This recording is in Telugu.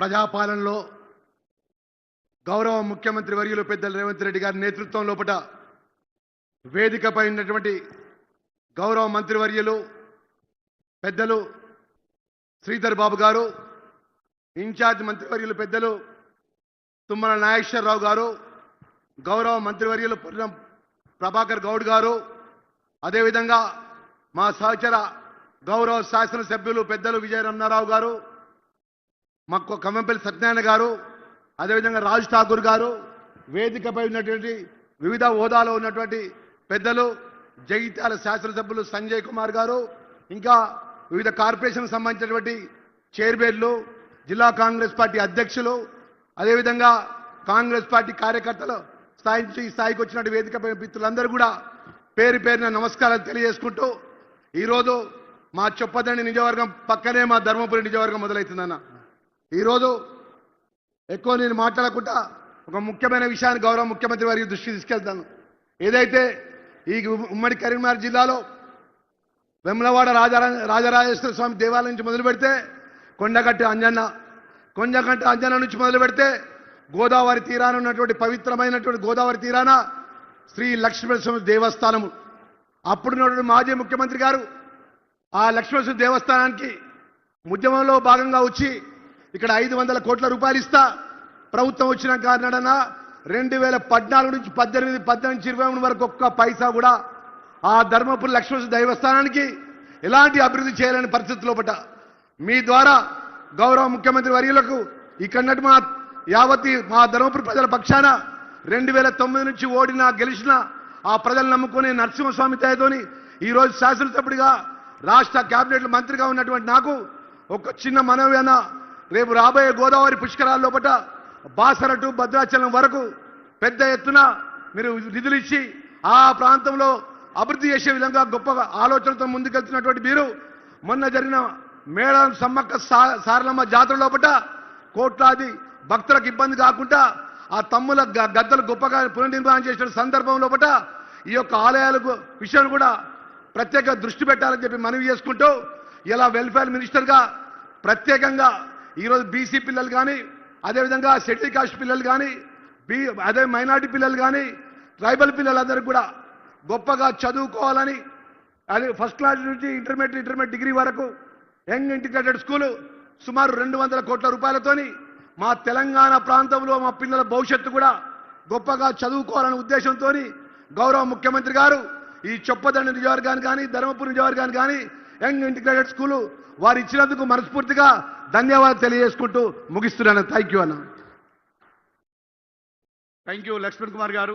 ప్రజాపాలనలో గౌరవ ముఖ్యమంత్రి వర్యులు పెద్దల రేవంత్ రెడ్డి గారి నేతృత్వం లోపట వేదికపై ఉన్నటువంటి గౌరవ మంత్రివర్యులు పెద్దలు శ్రీధర్ బాబు గారు ఇన్ఛార్జ్ మంత్రివర్యులు పెద్దలు తుమ్మల నాగేశ్వరరావు గారు గౌరవ మంత్రివర్యులు పొన్నం ప్రభాకర్ గౌడ్ గారు అదేవిధంగా మా సహచర గౌరవ శాసనసభ్యులు పెద్దలు విజయ రమణారావు గారు మాకు కమ్మంపల్లి సత్యనారాయణ గారు అదేవిధంగా రాజ్ ఠాకూర్ గారు వేదికపై ఉన్నటువంటి వివిధ హోదాలో ఉన్నటువంటి పెద్దలు జగిత్యాల శాసనసభ్యులు సంజయ్ కుమార్ గారు ఇంకా వివిధ కార్పొరేషన్ సంబంధించినటువంటి చైర్మన్లు జిల్లా కాంగ్రెస్ పార్టీ అధ్యక్షులు అదేవిధంగా కాంగ్రెస్ పార్టీ కార్యకర్తలు స్థాయి నుంచి ఈ స్థాయికి వచ్చినటువంటి వేదికపై మిత్రులందరూ కూడా పేరు పేరున నమస్కారాలు తెలియజేసుకుంటూ ఈరోజు మా చొప్పదండి నిజవర్గం పక్కనే మా ధర్మపురి నిజవర్గం మొదలవుతుందన్న ఈరోజు ఎక్కువ నేను మాట్లాడకుండా ఒక ముఖ్యమైన విషయాన్ని గౌరవ ముఖ్యమంత్రి వారికి దృష్టి తీసుకెళ్తాను. ఏదైతే ఈ ఉమ్మడి కరీంనగర్ జిల్లాలో వెమ్లవాడ రాజా రాజరాజేశ్వర స్వామి దేవాలయం నుంచి మొదలు పెడితే కొండగట్టు అంజన్న కొండగట్టు అంజన్న నుంచి మొదలు పెడితే గోదావరి తీరాన ఉన్నటువంటి పవిత్రమైనటువంటి గోదావరి తీరాన శ్రీ లక్ష్మీనరసింహ దేవస్థానము. అప్పుడున్నటువంటి మాజీ ముఖ్యమంత్రి గారు ఆ లక్ష్మీనరసింహ దేవస్థానానికి ఉద్యమంలో భాగంగా వచ్చి ఇక్కడ ఐదు వందల కోట్ల రూపాయలు ఇస్తా. ప్రభుత్వం వచ్చిన కారణన రెండు వేల పద్నాలుగు నుంచి పద్దెనిమిది పద్దెనిమిది నుంచి ఇరవై మూడు వరకు ఒక్క పైసా కూడా ఆ ధర్మపురి లక్ష్మీ దైవస్థానానికి ఎలాంటి అభివృద్ధి చేయాలని పరిస్థితి లోపట. మీ ద్వారా గౌరవ ముఖ్యమంత్రి వర్యులకు ఇక్కడ మా యావతి మా ధర్మపురి ప్రజల పక్షాన రెండు వేల తొమ్మిది నుంచి ఓడిన గెలిచిన ఆ ప్రజలు నమ్ముకునే నరసింహస్వామి దయతోని ఈ రోజు శాసనసభ్యుడిగా రాష్ట్ర కేబినెట్ మంత్రిగా ఉన్నటువంటి నాకు ఒక చిన్న మనవి రేపు రాబోయే గోదావరి పుష్కరాల లోపట బాసర టు భద్రాచలం వరకు పెద్ద ఎత్తున మీరు నిధులు ఇచ్చి ఆ ప్రాంతంలో అభివృద్ధి చేసే విధంగా గొప్ప ఆలోచనతో ముందుకెళ్తున్నటువంటి మీరు మొన్న జరిగిన మేళం సమ్మక్క సారలమ్మ జాతర లోపట కోట్లాది భక్తులకు ఇబ్బంది కాకుండా ఆ తమ్ముల గ- గద్దలు గొప్పగా పునర్నిర్మాణం చేసిన సందర్భం లోపట ఈ యొక్క ఆలయాలకు విషయం కూడా ప్రత్యేక దృష్టి పెట్టాలని చెప్పి మనవి చేసుకుంటూ ఇలా వెల్ఫేర్ మినిస్టర్గా ప్రత్యేకంగా ఈరోజు బీసీ పిల్లలు కానీ అదేవిధంగా షెడ్యూల్ కాస్ట్ పిల్లలు కానీ బీ అదే మైనార్టీ పిల్లలు కానీ ట్రైబల్ పిల్లలందరికీ కూడా గొప్పగా చదువుకోవాలని అది ఫస్ట్ క్లాస్ నుంచి ఇంటర్మీడియట్ ఇంటర్మీడియట్ డిగ్రీ వరకు యంగ్ ఇంటిగ్రేటెడ్ స్కూలు సుమారు రెండు వందల కోట్ల రూపాయలతోని మా తెలంగాణ ప్రాంతంలో మా పిల్లల భవిష్యత్తు కూడా గొప్పగా చదువుకోవాలనే ఉద్దేశంతో గౌరవ ముఖ్యమంత్రి గారు ఈ చొప్పదండ నియోజకవర్గాన్ని కానీ ధర్మపురి నియోజకవర్గాన్ని కానీ యంగ్ ఇంటిగ్రేటెడ్ స్కూలు వారు ఇచ్చినందుకు మనస్ఫూర్తిగా ధన్యవాదాలు తెలియజేసుకుంటూ ముగిస్తున్నాను. థ్యాంక్ యూ అన్న. Thank you Lakshman Kumar garu.